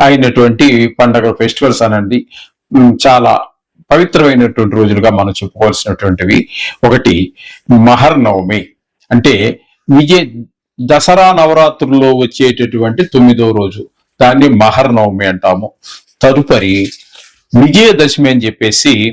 అయినటువంటి పండగ ఫెస్టివల్స్ అనండి. చాలా పవిత్రమైనటువంటి రోజులుగా మనం చెప్పుకోవాల్సినటువంటివి. ఒకటి మహర్నవమి అంటే విజయ దసరా నవరాత్రుల్లో వచ్చేటటువంటి తొమ్మిదో రోజు. దాన్ని మహర్నవమి అంటాము. తదుపరి విజయదశమి అని చెప్పేసి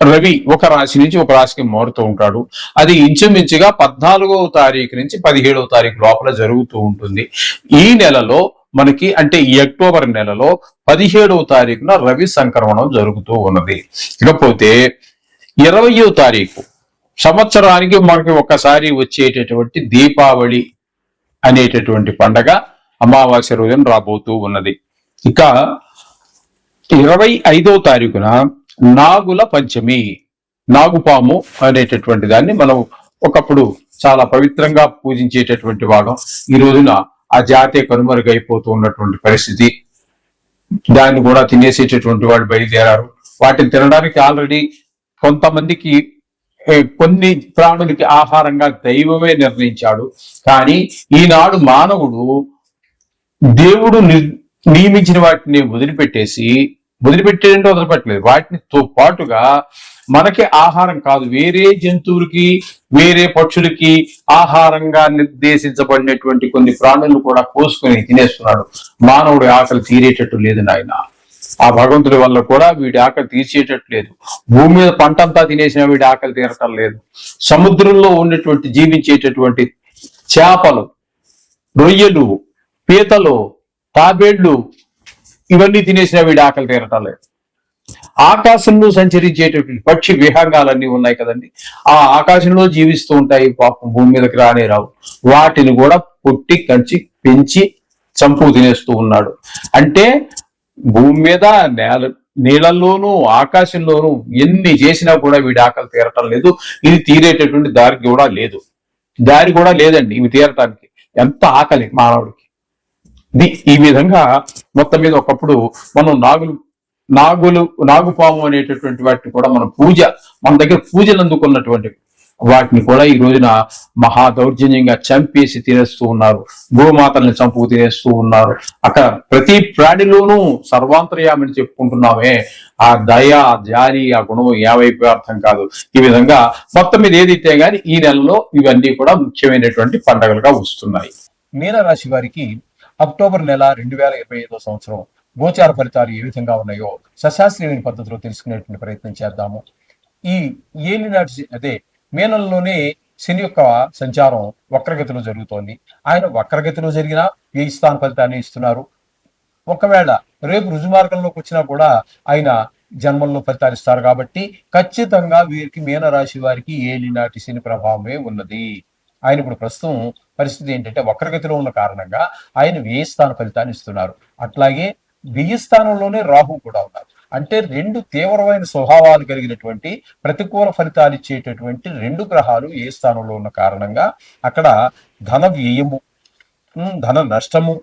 రవి ఒక రాశి నుంచి ఒక రాశికి మారుతూ ఉంటాడు. అది ఇంచుమించుగా పద్నాలుగవ తారీఖు నుంచి పదిహేడవ తారీఖు లోపల జరుగుతూ ఉంటుంది. ఈ నెలలో మనకి అంటే ఈ అక్టోబర్ నెలలో పదిహేడవ తారీఖున రవి సంక్రమణం జరుగుతూ ఉన్నది. ఇకపోతే ఇరవయో తారీఖు సంవత్సరానికి మనకి ఒకసారి వచ్చేటటువంటి దీపావళి అనేటటువంటి పండగ అమావాస్య రోజున రాబోతూ ఉన్నది. ఇక ఇరవై ఐదవ తారీఖున నాగుల పంచమి నాగుపాము అనేటటువంటి దాన్ని మనం ఒకప్పుడు చాలా పవిత్రంగా పూజించేటటువంటి వాళ్ళం ఈ రోజున ఆ జాతే కనుమరుగైపోతూ ఉన్నటువంటి పరిస్థితి. దాన్ని కూడా తినేసేటటువంటి వాడు బయలుదేరారు. వాటిని తినడానికి ఆల్రెడీ కొంతమందికి కొన్ని ప్రాణులకి ఆహారంగా దైవమే నిర్ణయించాడు. కానీ ఈనాడు మానవుడు దేవుడు ని- నియమించిన వాటిని వదిలిపెట్టేసి వదిలిపెట్టేంటో వదిలిపెట్టలేదు. వాటితో పాటుగా మనకి ఆహారం కాదు. వేరే జంతువులకి వేరే పక్షులకి ఆహారంగా నిర్దేశించబడినటువంటి కొన్ని ప్రాణులను కూడా కోసుకొని తినేస్తున్నాడు. మానవుడి ఆకలి తీరేటట్టు లేదు నాయన. ఆ భగవంతుడి వల్ల కూడా వీడి ఆకలి తీర్చేటట్టు లేదు. భూమి మీద పంట అంతా తినేసిన వీడి ఆకలి తీరటం లేదు. సముద్రంలో ఉన్నటువంటి జీవించేటటువంటి చేపలు రొయ్యలు పీతలు తాబేళ్ళు ఇవన్నీ తినేసిన వీడి ఆకలి తీరటం లేదు. ఆకాశంలో సంచరించేటటువంటి పక్షి విహంగాలన్నీ ఉన్నాయి కదండి. ఆ ఆకాశంలో జీవిస్తూ ఉంటాయి పాపం భూమి మీదకి రానే రావు. వాటిని కూడా పుట్టి కంచి పెంచి చంపు తినేస్తూ ఉన్నాడు. అంటే భూమి మీద నేల నీళ్ళల్లోనూ ఆకాశంలోనూ ఎన్ని చేసినా కూడా వీడి ఆకలి తీరటం లేదు. ఇది తీరేటటువంటి దారి కూడా లేదు. దారి కూడా లేదండి ఇవి తీరటానికి. ఎంత ఆకలి మానవుడికి. ఈ విధంగా మొత్తం మీద ఒకప్పుడు మనం నాగులు నాగులు నాగుపాము అనేటటువంటి వాటిని కూడా మన పూజ మన దగ్గర పూజలు అందుకున్నటువంటివి. వాటిని కూడా ఈ రోజున మహా దౌర్జన్యంగా చంపేసి తినేస్తూ ఉన్నారు. గోమాతల్ని చంపుకు తినేస్తూ ఉన్నారు. అక్కడ ప్రతి ప్రాణిలోనూ సర్వాంతర్యామని చెప్పుకుంటున్నామే. ఆ దయ ఆ జాలి ఆ గుణం ఏవైపు అర్థం కాదు. ఈ విధంగా మొత్తం మీద ఏదైతే గాని ఈ నెలలో ఇవన్నీ కూడా ముఖ్యమైనటువంటి పండుగలుగా వస్తున్నాయి. మీనరాశి వారికి అక్టోబర్ నెల రెండు వేల ఇరవై ఐదో సంవత్సరం గోచార ఫలితాలు ఏ విధంగా ఉన్నాయో సశాస్త్రీయమైన పద్ధతిలో తెలుసుకునేటువంటి ప్రయత్నం చేద్దాము. ఈ ఏలినాటి అదే మీనంలోనే శని యొక్క సంచారం వక్రగతిలో జరుగుతోంది. ఆయన వక్రగతిలో జరిగిన ఏ స్థాన ఫలితాన్ని ఇస్తున్నారు? ఒకవేళ రేపు రుజుమార్గంలోకి వచ్చినా కూడా ఆయన జన్మంలో ఫలితాలు ఇస్తారు కాబట్టి ఖచ్చితంగా వీరికి మీనరాశి వారికి ఏలినాటి శని ప్రభావమే ఉన్నది. ఆయన ఇప్పుడు ప్రస్తుతం పరిస్థితి ఏంటంటే వక్రగతిలో ఉన్న కారణంగా ఆయన వ్యయ స్థాన ఫలితాన్ని ఇస్తున్నారు. అట్లాగే వ్యయ స్థానంలోనే రాహు కూడా ఉన్నారు. అంటే రెండు తీవ్రమైన స్వభావాలు కలిగినటువంటి ప్రతికూల ఫలితాలు ఇచ్చేటటువంటి రెండు గ్రహాలు ఏ స్థానంలో ఉన్న కారణంగా అక్కడ ధన వ్యయము ధన నష్టము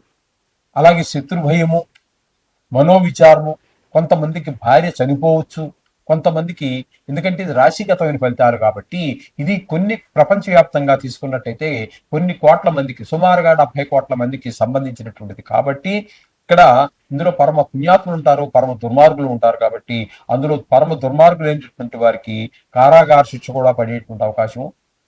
అలాగే శత్రుభయము మనోవిచారము కొంతమందికి భార్య చనిపోవచ్చు కొంతమందికి ఎందుకంటే ఇది రాశిగతమైన ఫలితాలు కాబట్టి ఇది కొన్ని ప్రపంచవ్యాప్తంగా తీసుకున్నట్టయితే కొన్ని కోట్ల మందికి సుమారుగా డెబ్బై కోట్ల మందికి సంబంధించినటువంటిది కాబట్టి ఇక్కడ ఇందులో పరమ పుణ్యాత్ములు ఉంటారు పరమ దుర్మార్గులు ఉంటారు కాబట్టి అందులో పరమ దుర్మార్గులు అయినటువంటి వారికి కారాగార శిక్ష కూడా పడేటువంటి అవకాశం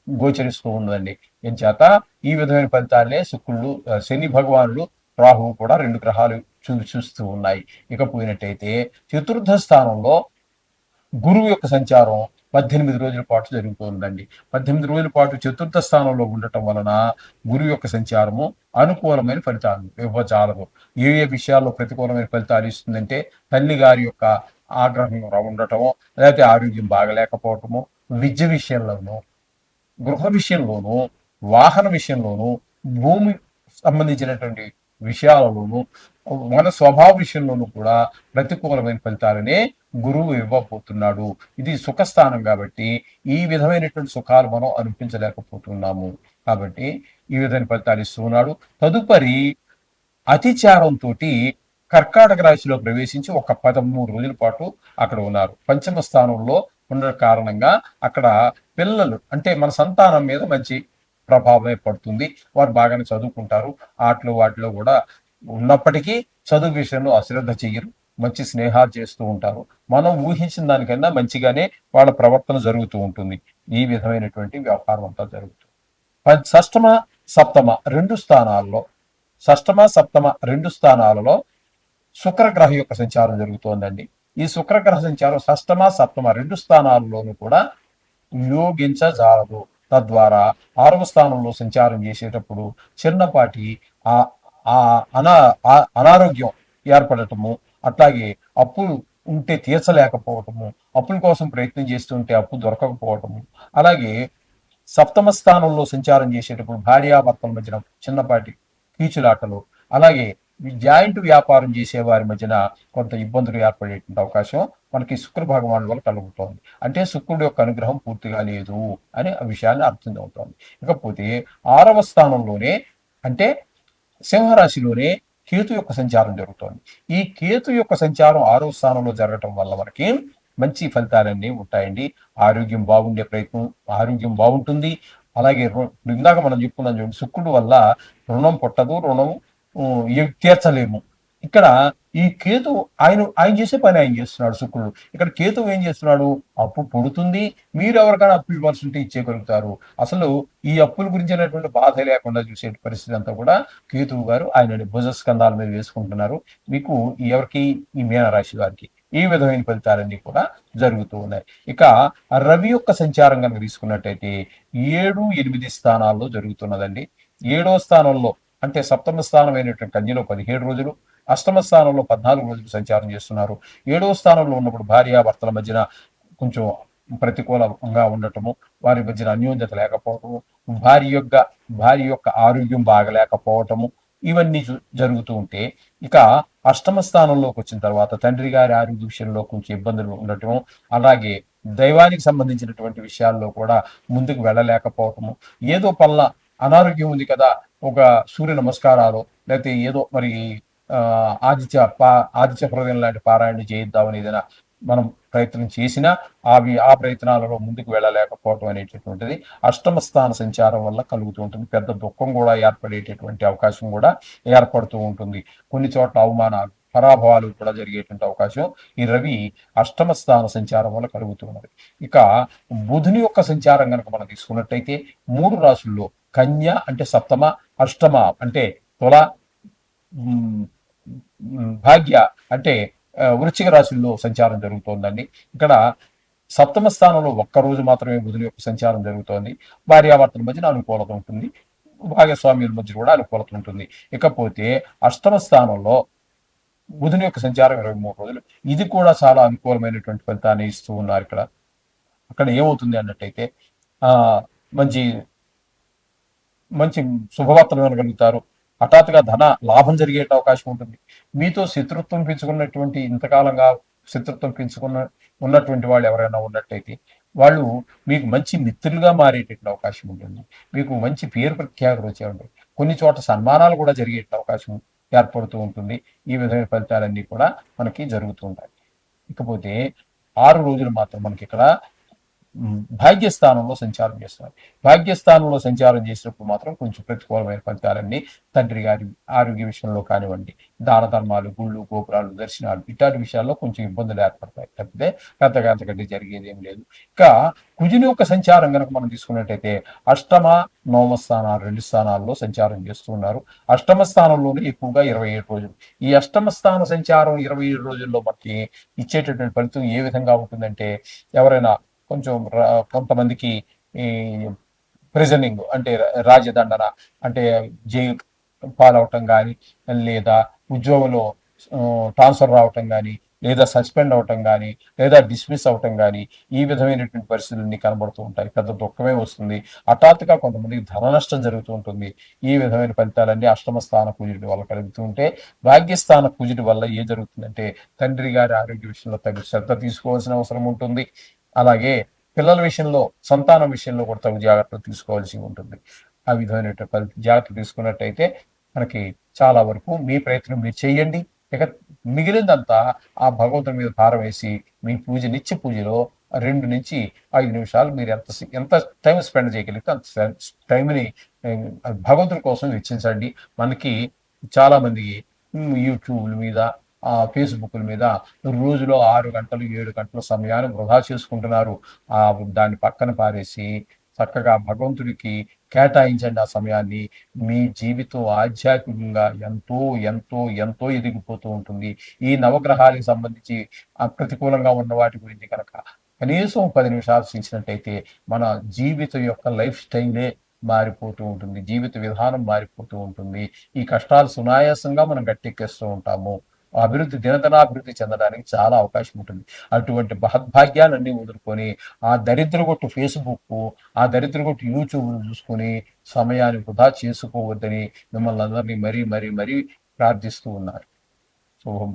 గోచరిస్తూ ఉన్నదండి ఎంచేత ఈ విధమైన ఫలితాలే శుక్రుడు శని భగవానుడు రాహువు కూడా రెండు గ్రహాలు చూ చూస్తూ ఉన్నాయి. ఇకపోయినట్టయితే చతుర్థ స్థానంలో గురువు యొక్క సంచారం పద్దెనిమిది రోజుల పాటు జరుగుతుందండి పద్దెనిమిది రోజుల పాటు చతుర్థ స్థానంలో ఉండటం వలన గురువు యొక్క సంచారము అనుకూలమైన ఫలితాలు ఇవ్వజాలదు ఏ ఏ విషయాల్లో ప్రతికూలమైన ఫలితాలు ఇస్తుందంటే తల్లి గారి యొక్క ఆగ్రహం ఉండటము లేకపోతే ఆరోగ్యం బాగలేకపోవటము విద్య విషయంలోనూ గృహ విషయంలోనూ వాహన విషయంలోనూ భూమి సంబంధించినటువంటి విషయాలలోనూ మన స్వభావ విషయంలోనూ కూడా ప్రతికూలమైన ఫలితాలనే గురువు ఇవ్వబోతున్నాడు. ఇది సుఖస్థానం కాబట్టి ఈ విధమైనటువంటి సుఖాలు మనం అనిపించలేకపోతున్నాము కాబట్టి ఈ విధమైన ఫలితాలు ఇస్తున్నాడు తదుపరి అతిచారంతో కర్కాటక రాశిలో ప్రవేశించి ఒక పదమూడు రోజుల పాటు అక్కడ ఉన్నారు. పంచమ స్థానంలో ఉన్న కారణంగా అక్కడ పిల్లలు అంటే మన సంతానం మీద మంచి ప్రభావమే పడుతుంది. వారు బాగానే చదువుకుంటారు. ఆటలు వాటిలో కూడా ఉన్నప్పటికీ చదువు విషయంలో అశ్రద్ధ చెయ్యరు మంచి స్నేహాలు చేస్తూ ఉంటారు. మనం ఊహించిన దానికన్నా మంచిగానే వాళ్ళ ప్రవర్తన జరుగుతూ ఉంటుంది. ఈ విధమైనటువంటి వ్యవహారం అంతా జరుగుతుంది. షష్టమ సప్తమ రెండు స్థానాల్లో షష్టమ సప్తమ రెండు స్థానాలలో శుక్రగ్రహ యొక్క సంచారం జరుగుతోందండి. ఈ శుక్రగ్రహ సంచారం షష్టమ సప్తమ రెండు స్థానాల్లోనూ కూడా యోగించజాలదు తద్వారా ఆరవ స్థానంలో సంచారం చేసేటప్పుడు చిన్నపాటి ఆ ఆ అనా ఆ- అనారోగ్యం ఏర్పడటము అట్లాగే అప్పులు ఉంటే తీర్చలేకపోవటము అప్పుల కోసం ప్రయత్నం చేస్తుంటే అప్పు దొరకకపోవటము అలాగే సప్తమ స్థానంలో సంచారం చేసేటప్పుడు భార్యాభర్తల మధ్యన చిన్నపాటి కీచులాటలు అలాగే జాయింట్ వ్యాపారం చేసే వారి మధ్యన కొంత ఇబ్బందులు ఏర్పడేటువంటి అవకాశం మనకి శుక్ర భగవాన్ వల్ల కలుగుతోంది. అంటే శుక్రుడు యొక్క అనుగ్రహం పూర్తిగా లేదు అని ఆ విషయాన్ని అర్థం అవుతోంది. ఇకపోతే ఆరవ స్థానంలోనే అంటే సింహరాశిలోనే కేతు యొక్క సంచారం జరుగుతోంది. ఈ కేతు యొక్క సంచారం ఆరవ స్థానంలో జరగటం వల్ల మనకి మంచి ఫలితాలన్నీ ఉంటాయండి. ఆరోగ్యం బాగుండే ప్రయత్నం ఆరోగ్యం బాగుంటుంది. అలాగే ఇందాక మనం చెప్పుకున్నాం చూడండి శుక్రుడు వల్ల రుణం పుట్టదు రుణం తీర్చలేము. ఇక్కడ ఈ కేతు ఆయన ఆయన చేసే పని ఆయన చేస్తున్నాడు శుక్రుడు. ఇక్కడ కేతు ఏం చేస్తున్నాడు? అప్పు పుడుతుంది. మీరు ఎవరికైనా అప్పు ఇవ్వాల్సి ఉంటే ఇచ్చేయగలుగుతారు. అసలు ఈ అప్పుల గురించినటువంటి బాధ లేకుండా చూసే పరిస్థితి అంతా కూడా కేతువు గారు ఆయన భుజస్కంధాల మీద వేసుకుంటున్నారు. మీకు ఎవరికి? ఈ మీనరాశి వారికి. ఈ విధమైన ఫలితాలన్నీ కూడా జరుగుతూ ఉన్నాయి. ఇక రవి యొక్క సంచారం కనుక తీసుకున్నట్టయితే ఏడు ఎనిమిది స్థానాల్లో జరుగుతున్నదండి. ఏడో స్థానంలో అంటే సప్తమ స్థానం అయినటువంటి కన్యలో పదిహేడు రోజులు అష్టమ స్థానంలో పద్నాలుగు రోజులు సంచారం చేస్తున్నారు. ఏడో స్థానంలో ఉన్నప్పుడు భార్య భర్తల మధ్యన కొంచెం ప్రతికూలంగా ఉండటము వారి మధ్యన అన్యోన్యత లేకపోవటము భార్య యొక్క భార్య యొక్క ఆరోగ్యం బాగలేకపోవటము ఇవన్నీ జరుగుతూ ఉంటే ఇక అష్టమ స్థానంలోకి వచ్చిన తర్వాత తండ్రి గారి ఆరోగ్య విషయంలో కొంచెం ఇబ్బందులు ఉండటం అలాగే దైవానికి సంబంధించినటువంటి విషయాల్లో కూడా ముందుకు వెళ్ళలేకపోవటము. ఏదో పల్ల అనారోగ్యం ఉంది కదా ఒక సూర్య నమస్కారాలు లేకపోతే ఏదో మరి ఆదిత్య పా ఆదిత్య హృదయం లాంటి పారాయణ చేయిద్దామని ఏదైనా మనం ప్రయత్నం చేసినా అవి ఆ ప్రయత్నాలలో ముందుకు వెళ్ళలేకపోవటం అనేటటువంటిది అష్టమ స్థాన సంచారం వల్ల కలుగుతూ ఉంటుంది. పెద్ద దుఃఖం కూడా ఏర్పడేటటువంటి అవకాశం కూడా ఏర్పడుతూ ఉంటుంది. కొన్ని చోట్ల అవమానాలు పరాభవాలు కూడా జరిగేటువంటి అవకాశం ఈ రవి అష్టమ స్థాన సంచారం వల్ల కలుగుతున్నది ఇక బుధుని యొక్క సంచారం కనుక మనం తీసుకున్నట్టయితే మూడు రాసుల్లో కన్య అంటే సప్తమ అష్టమ అంటే తుల భాగ్య అంటే వృశ్చిక రాశుల్లో సంచారం జరుగుతోందండి. ఇక్కడ సప్తమ స్థానంలో ఒక్క రోజు మాత్రమే బుధుని యొక్క సంచారం జరుగుతోంది. భార్యాభర్తల మధ్యన అనుకూలత ఉంటుంది. భాగస్వామ్యుల మధ్య కూడా అనుకూలత ఉంటుంది. ఇకపోతే అష్టమ స్థానంలో బుధుని యొక్క సంచారం ఇరవై మూడు రోజులు. ఇది కూడా చాలా అనుకూలమైనటువంటి ఫలితాన్ని ఇస్తూ ఉన్నారు ఇక్కడ. అక్కడ ఏమవుతుంది అన్నట్టయితే ఆ మంచి మంచి శుభవార్తలు వినగలుగుతారు. హఠాత్తుగా ధన లాభం జరిగే అవకాశం ఉంటుంది. మీతో శత్రుత్వం పెంచుకున్నటువంటి ఇంతకాలంగా శత్రుత్వం పెంచుకున్న ఉన్నటువంటి వాళ్ళు ఎవరైనా ఉన్నట్టయితే వాళ్ళు మీకు మంచి మిత్రులుగా మారేటటువంటి అవకాశం ఉంటుంది. మీకు మంచి పేరు ప్రఖ్యాతులు వచ్చేవండి. కొన్ని చోట్ల సన్మానాలు కూడా జరిగే అవకాశం ఏర్పడుతూ ఉంటుంది. ఈ విధమైన ఫలితాలన్నీ కూడా మనకి జరుగుతూ ఉంటాయి. ఇకపోతే ఆరు రోజులు మాత్రం మనకి ఇక్కడ భాగ్యస్థానంలో సంచారం చేస్తున్నారు. భాగ్యస్థానంలో సంచారం చేసినప్పుడు మాత్రం కొంచెం ప్రతికూలమైన ఫలితాలన్నీ తండ్రి గారి ఆరోగ్య విషయంలో కానివ్వండి దాన ధర్మాలు గుళ్ళు గోపురాలు దర్శనాలు ఇట్లాంటి విషయాల్లో కొంచెం ఇబ్బందులు ఏర్పడతాయి. తప్పితే పెద్దగా అంతకంటే జరిగేది ఏం లేదు. ఇంకా కుజుని యొక్క సంచారం కనుక మనం తీసుకున్నట్టయితే అష్టమ నవమ స్థానాలు రెండు స్థానాల్లో సంచారం చేస్తున్నారు అష్టమ స్థానంలోనే ఎక్కువగా ఇరవై ఏడు రోజులు. ఈ అష్టమ స్థాన సంచారం ఇరవై ఏడు రోజుల్లో మనకి ఇచ్చేటటువంటి ఫలితం ఏ విధంగా ఉంటుందంటే ఎవరైనా కొంచెం రా- కొంతమందికి ఈ ప్రిజనింగ్ అంటే రాజదండన అంటే జైలు పాలవటం కానీ లేదా ఉద్యోగంలో ట్రాన్స్ఫర్ రావటం కానీ లేదా సస్పెండ్ అవటం కానీ లేదా డిస్మిస్ అవటం కానీ ఈ విధమైనటువంటి పరిస్థితులన్నీ కనబడుతూ ఉంటాయి. పెద్ద దుఃఖమే వస్తుంది. హఠాత్తుగా కొంతమందికి ధన నష్టం జరుగుతూ ఉంటుంది. ఈ విధమైన ఫలితాలన్నీ అష్టమ స్థాన పూజటి వల్ల కలుగుతూ ఉంటే భాగ్యస్థాన పూజటి వల్ల ఏం జరుగుతుందంటే తండ్రి గారి ఆరోగ్య విషయంలో తగిన శ్రద్ధ తీసుకోవాల్సిన అవసరం ఉంటుంది. అలాగే పిల్లల విషయంలో సంతానం విషయంలో కూడా తగు జాగ్రత్తలు తీసుకోవాల్సి ఉంటుంది. ఆ విధమైన జాగ్రత్తలు తీసుకున్నట్టయితే మనకి చాలా వరకు మీ ప్రయత్నం మీరు చేయండి ఇక మిగిలిందంతా ఆ భగవంతుని మీద భారం వేసి మీ పూజ నిత్య పూజలో రెండు నుంచి ఐదు నిమిషాలు మీరు ఎంత ఎంత టైం స్పెండ్ చేయగలిగితే అంత టైంని భగవంతుని కోసం వెచ్చించండి. మనకి చాలామంది యూట్యూబ్ల మీద ఫేస్బుక్ల మీద రోజులో ఆరు గంటలు ఏడు గంటల సమయాన్ని వృధా చేసుకుంటున్నారు. ఆ దాన్ని పక్కన పారేసి చక్కగా భగవంతుడికి కేటాయించండి ఆ సమయాన్ని. మీ జీవితం ఆధ్యాత్మికంగా ఎంతో ఎంతో ఎంతో ఎదిగిపోతూ ఉంటుంది. ఈ నవగ్రహాలకు సంబంధించి ప్రతికూలంగా ఉన్న వాటి గురించి కనుక కనీసం పది నిమిషాలు చూసినట్టయితే మన జీవితం యొక్క లైఫ్ స్టైలే మారిపోతూ ఉంటుంది. జీవిత విధానం మారిపోతూ ఉంటుంది. ఈ కష్టాలు సునాయాసంగా మనం గట్టెక్కేస్తూ ఉంటాము. అభివృద్ధి దినదనాభివృద్ధి చెందడానికి చాలా అవకాశం ఉంటుంది. అటువంటి మహద్భాగ్యాలన్నీ వదులుకొని ఆ దరిద్ర కొట్టు ఫేస్బుక్ ఆ దరిద్ర కొట్టు యూట్యూబ్ చూసుకొని సమయాన్ని వృధా చేసుకోవద్దని మిమ్మల్ని అందరినీ మరీ మరీ మరీ ప్రార్థిస్తూ ఉన్నారు. శుభం